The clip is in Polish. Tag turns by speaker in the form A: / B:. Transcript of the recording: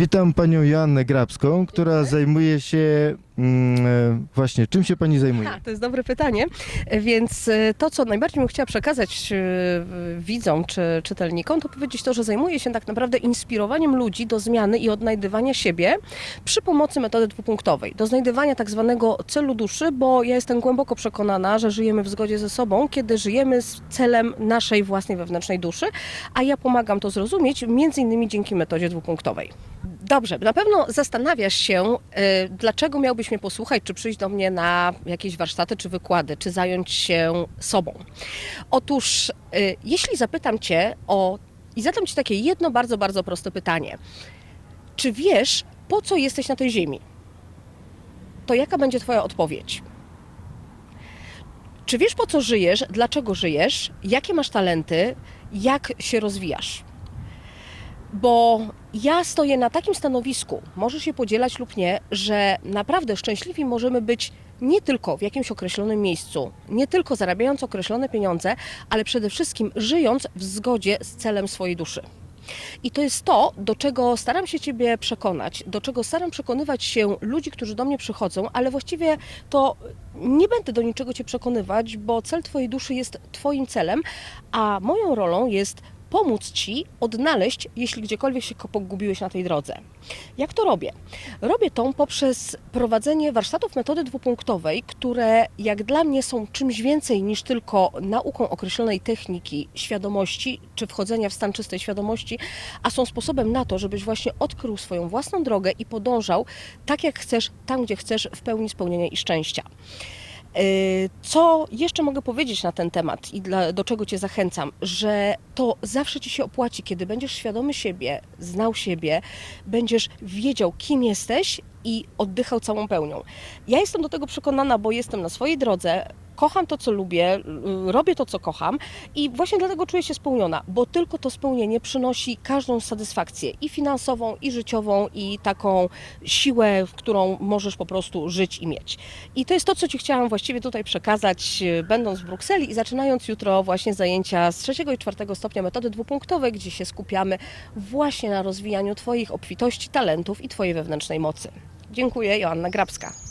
A: Witam panią Joannę Grabską, która zajmuje się mm, e, właśnie czym się pani zajmuje?
B: Ha, to jest dobre pytanie. Więc e, to, co najbardziej bym chciała przekazać e, widzom czy czytelnikom, to powiedzieć to, że zajmuję się tak naprawdę inspirowaniem ludzi do zmiany i odnajdywania siebie przy pomocy metody dwupunktowej. Do znajdywania tak zwanego celu duszy, bo ja jestem głęboko przekonana, że żyjemy w zgodzie ze sobą, kiedy żyjemy z celem naszej własnej wewnętrznej duszy, a ja pomagam to zrozumieć między innymi dzięki metodzie dwupunktowej. Dobrze, na pewno zastanawiasz się, y, dlaczego miałbyś mnie posłuchać, czy przyjść do mnie na jakieś warsztaty, czy wykłady, czy zająć się sobą. Otóż, y, jeśli zapytam Cię o. i zadam Ci takie jedno bardzo, bardzo proste pytanie. Czy wiesz, po co jesteś na tej ziemi? To jaka będzie Twoja odpowiedź? Czy wiesz, po co żyjesz, dlaczego żyjesz, jakie masz talenty, jak się rozwijasz? Bo ja stoję na takim stanowisku, możesz się podzielać lub nie, że naprawdę szczęśliwi możemy być nie tylko w jakimś określonym miejscu, nie tylko zarabiając określone pieniądze, ale przede wszystkim żyjąc w zgodzie z celem swojej duszy. I to jest to, do czego staram się Ciebie przekonać, do czego staram przekonywać się ludzi, którzy do mnie przychodzą, ale właściwie to nie będę do niczego Cię przekonywać, bo cel Twojej duszy jest Twoim celem, a moją rolą jest pomóc Ci odnaleźć, jeśli gdziekolwiek się pogubiłeś na tej drodze. Jak to robię? Robię to poprzez prowadzenie warsztatów metody dwupunktowej, które jak dla mnie są czymś więcej niż tylko nauką określonej techniki, świadomości czy wchodzenia w stan czystej świadomości, a są sposobem na to, żebyś właśnie odkrył swoją własną drogę i podążał tak jak chcesz, tam gdzie chcesz, w pełni spełnienia i szczęścia. Yy, Co jeszcze mogę powiedzieć na ten temat i dla, do czego Cię zachęcam? Że to zawsze Ci się opłaci, kiedy będziesz świadomy siebie, znał siebie, będziesz wiedział, kim jesteś i oddychał całą pełnią. Ja jestem do tego przekonana, bo jestem na swojej drodze, kocham to, co lubię, y, robię to, co kocham i właśnie dlatego czuję się spełniona, bo tylko to spełnienie przynosi każdą satysfakcję i finansową, i życiową, i taką siłę, w którą możesz po prostu żyć i mieć. I to jest to, co Ci chciałam właściwie tutaj przekazać, y, będąc w Brukseli i zaczynając jutro właśnie zajęcia z trzeciego i czwartego stopnia metody dwupunktowej, gdzie się skupiamy właśnie na rozwijaniu Twoich obfitości, talentów i Twojej wewnętrznej mocy. Dziękuję, Joanna Grabska.